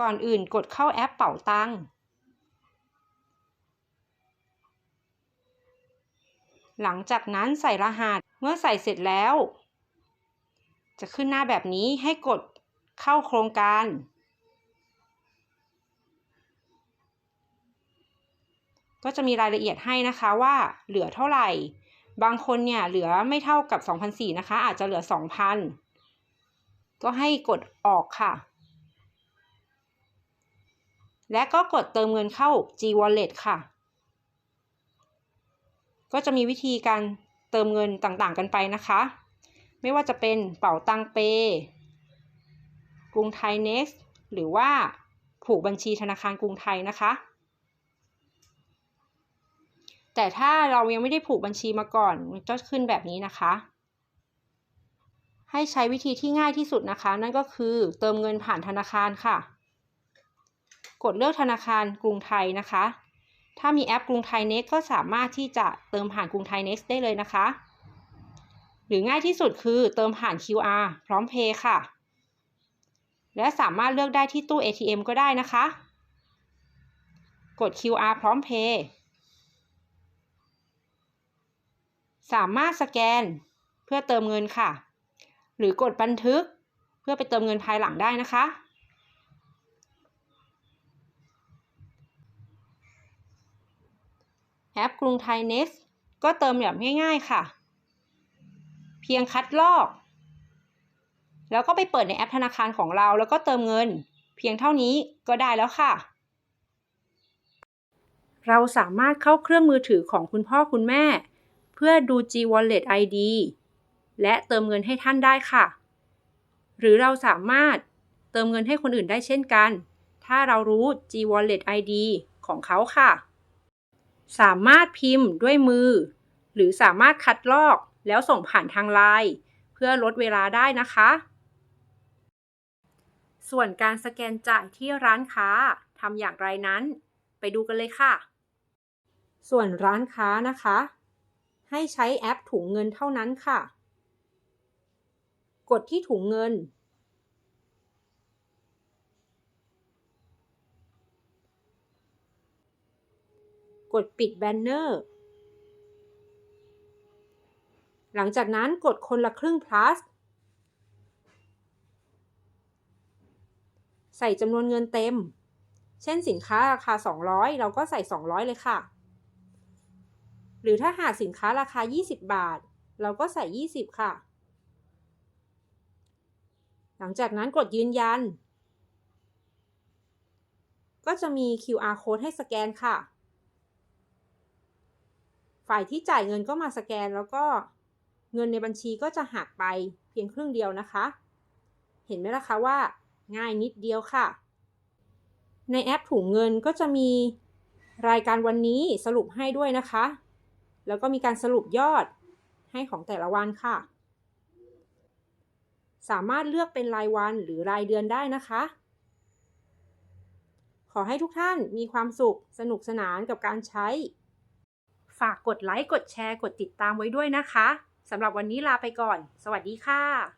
ก่อนอื่นกดเข้าแอปเป๋าตังค์ หลังจากนั้นใส่รหัส เมื่อใส่เสร็จแล้ว จะขึ้นหน้าแบบนี้ให้กดเข้าโครงการ ก็จะมีรายละเอียดให้นะคะว่าเหลือเท่าไหร่ บางคนเนี่ยเหลือไม่เท่ากับ 2,004นะคะ อาจจะเหลือ 2,000 ก็ให้กดออกค่ะ และก็กดเติมเงินเข้า G Wallet ค่ะ ก็จะมีวิธีการเติมเงินต่างๆกันไปนะคะ ไม่ว่าจะเป็นเป๋าตังเป กรุงไทย Next หรือว่าผูกบัญชีธนาคารกรุงไทยนะคะ แต่ถ้าเรายังไม่ได้ผูกบัญชีมาก่อนมันจะขึ้นแบบนี้นะคะ ให้ใช้วิธีที่ง่ายที่สุดนะคะ นั่นก็คือเติมเงินผ่านธนาคารค่ะ กดเลือกธนาคารกรุงไทยนะคะ ถ้ามีแอปกรุงไทย Next ก็สามารถที่จะเติมผ่านกรุงไทย Next ได้เลยนะคะ หรือง่ายที่สุดคือเติมผ่าน QR พร้อมเพย์ค่ะ และสามารถเลือกได้ที่ตู้ ATM ก็ได้นะคะ กด QR พร้อมเพย์สามารถสแกนเพื่อเติมเงินค่ะ หรือกดบันทึกเพื่อไปเติมเงินภายหลังได้นะคะ แอปกรุงไทย Next ก็เติมแบบง่ายๆค่ะ เพียงคัดลอก แล้วก็ไปเปิดในแอปธนาคารของเราแล้วก็เติมเงิน เพียงเท่านี้ก็ได้แล้วค่ะ เราสามารถเข้าเครื่องมือถือของคุณพ่อคุณแม่ เพื่อดู G Wallet ID และเติมเงินให้ท่านได้ค่ะ หรือเราสามารถเติมเงินให้คนอื่นได้เช่นกัน ถ้าเรารู้ G Wallet ID ของเขาค่ะ สามารถพิมพ์ด้วยมือ หรือสามารถคัดลอกแล้วส่งผ่านทางไลน์เพื่อลดเวลาได้นะคะ ส่วนการสแกนจ่ายที่ร้านค้าทำอย่างไรนั้น ไปดูกันเลยค่ะ ส่วนร้านค้านะคะ ให้ใช้แอปถุงเงินเท่านั้นค่ะ กดที่ถุงเงิน กดปิดแบนเนอร์ หลังจากนั้นกดคนละครึ่ง plus ใส่จำนวนเงินเต็ม เช่นสินค้าราคา 200 เราก็ใส่ 200 เลยค่ะ หรือถ้าหากสินค้าราคา 20 บาท เราก็ใส่ 20 ค่ะ หลังจากนั้นกดยืนยัน ก็จะมี QR code ให้สแกนค่ะ ฝ่ายที่จ่ายเงินก็มาสแกนแล้วก็เงินในบัญชีก็จะหักไปเพียงครึ่งเดียวนะคะ เห็นไหมล่ะคะว่า ง่ายนิดเดียวค่ะ ในแอปถุงเงินก็จะมีรายการวันนี้สรุปให้ด้วยนะคะ แล้วก็มีการสรุปยอดให้ของแต่ละวันค่ะ สามารถเลือกเป็นรายวันหรือรายเดือนได้นะคะ ขอให้ทุกท่านมีความสุขสนุกสนานกับการใช้ ฝากกดไลค์ กดแชร์ กดติดตามไว้ด้วยนะคะสำหรับวันนี้ลาไปก่อน สวัสดีค่ะ